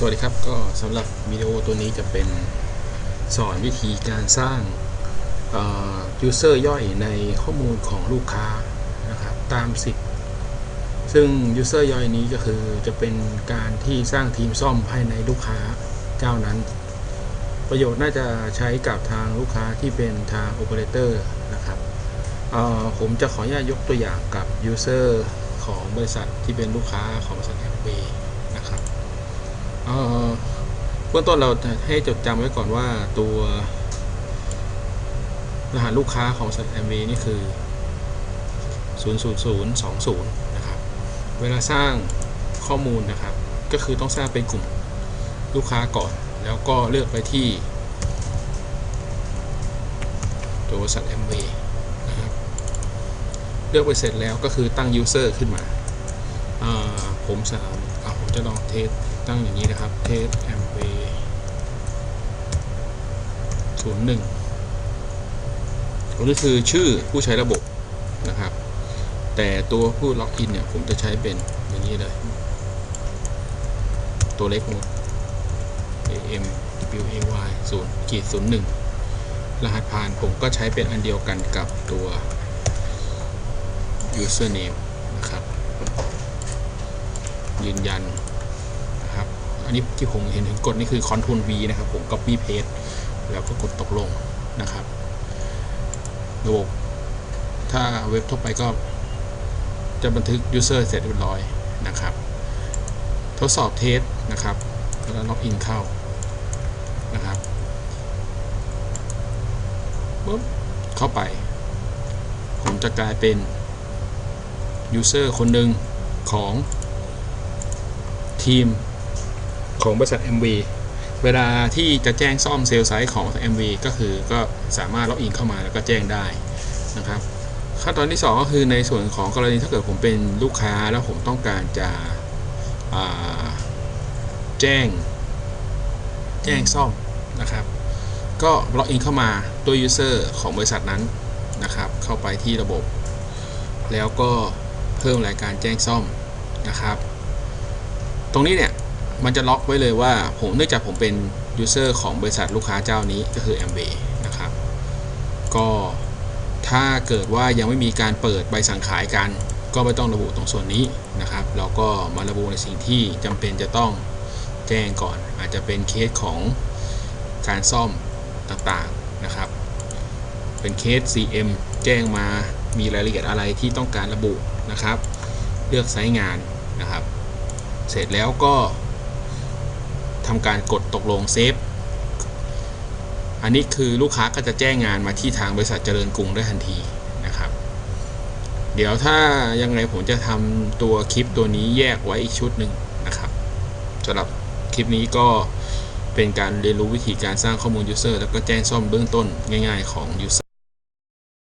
สวัสดีครับก็สำหรับวิดีโอตัวนี้จะเป็นสอนวิธีการสร้างเอ่อ user ย่อยในข้อมูลของลูกค้านะครับตามสิทธิ์ซึ่ง user ย่อยนี้ก็คือจะเป็นการที่สร้างทีมซ่อมภายในลูกค้าเจ้านั้น ประโยชน์น่าจะใช้กับทางลูกค้าที่เป็นทาง operator นะครับผมจะขออนุญาตยกตัวอย่างกับ user ของบริษัทที่เป็นลูกค้าของบริษัทแอมเบนะครับเอ่อ เบื้องต้นเราให้จดจำไว้ก่อนว่าตัวรหัสลูกค้าของสัตว์แอมวีนี่คือ 00020 นะครับ เวลาสร้างข้อมูลนะครับ ก็คือต้องสร้างเป็นกลุ่มลูกค้าก่อน แล้วก็เลือกไปที่ ตัวบริษัทแอมวีนะครับ เลือกไปเสร็จแล้วก็คือตั้ง user ขึ้นมาาผมสามผมจะลองเทสตั้งอย่างนี้นะครับ เทสแอม เวศูนย์หนึ่งตัวนี้คือชื่อผู้ใช้ระบบนะครับ แต่ตัวผู้ล็อกอินเนี่ยผมจะใช้เป็นอย่างนี้เลย ตัวเล็กหมด am w a y 0ขีดศูนย์หนึ่งรหัสผ่านผมก็ใช้เป็นอันเดียวกันกับตัว username นะครับ ยืนยันนะครับ อันนี้ที่ผมเห็นถึงกดนี่คือ Ctrl V นะครับ ผม Copy Paste แล้วก็กดตกลงนะครับ ระบบ ถ้าเว็บทั่วไปก็จะบันทึก User เสร็จเรียบร้อยนะครับ ทดสอบเทสนะครับ แล้วล็อกอินเข้านะครับปุ๊บเข้าไป ผมจะกลายเป็น User คนหนึ่งของทีมของบริษัท MV เวลาที่จะแจ้งซ่อมเซลล์ไซต์ของ MV ก็คือก็สามารถล็อกอินเข้ามาแล้วก็แจ้งได้นะครับขั้นตอนที่ 2 ก็คือในส่วนของกรณีถ้าเกิดผมเป็นลูกค้าแล้วผมต้องการจะแจ้ง แจ้งซ่อมนะครับ ก็ล็อกอินเข้ามาตัว user ของบริษัทนั้นนะครับ เข้าไปที่ระบบ แล้วก็เพิ่มรายการแจ้งซ่อมนะครับ ตรงนี้เนี่ย มันจะล็อกไว้เลยว่าผมเนื่องจากผมเป็นยูเซอร์ของบริษัทลูกค้าเจ้านี้ก็คือ a m w a y นะครับก็ถ้าเกิดว่ายังไม่มีการเปิดใบสั่งขายกัน ก็ไม่ต้องระบุตรงส่วนนี้นะครับเราก็มาระบุในสิ่งที่จำเป็นจะต้องแจ้งก่อน อาจจะเป็นเคสของการซ่อมต่างๆนะครับ เป็นเคส CM แจ้งมามีรายละเอียดอะไรที่ต้องการระบุนะครับ เลือกไซต์งานนะครับ เสร็จแล้วก็ ทำการกดตกลงเซฟ อันนี้คือลูกค้าก็จะแจ้งงานมาที่ทางบริษัทเจริญกรุงได้ทันทีนะครับ เดี๋ยวถ้ายังไงผมจะทำตัวคลิปตัวนี้แยกไว้อีกชุดหนึ่งนะครับสำหรับคลิปนี้ก็เป็นการเรียนรู้วิธีการสร้างข้อมูล User แล้วก็แจ้งซ่อมเบื้องต้นง่าย ๆของ User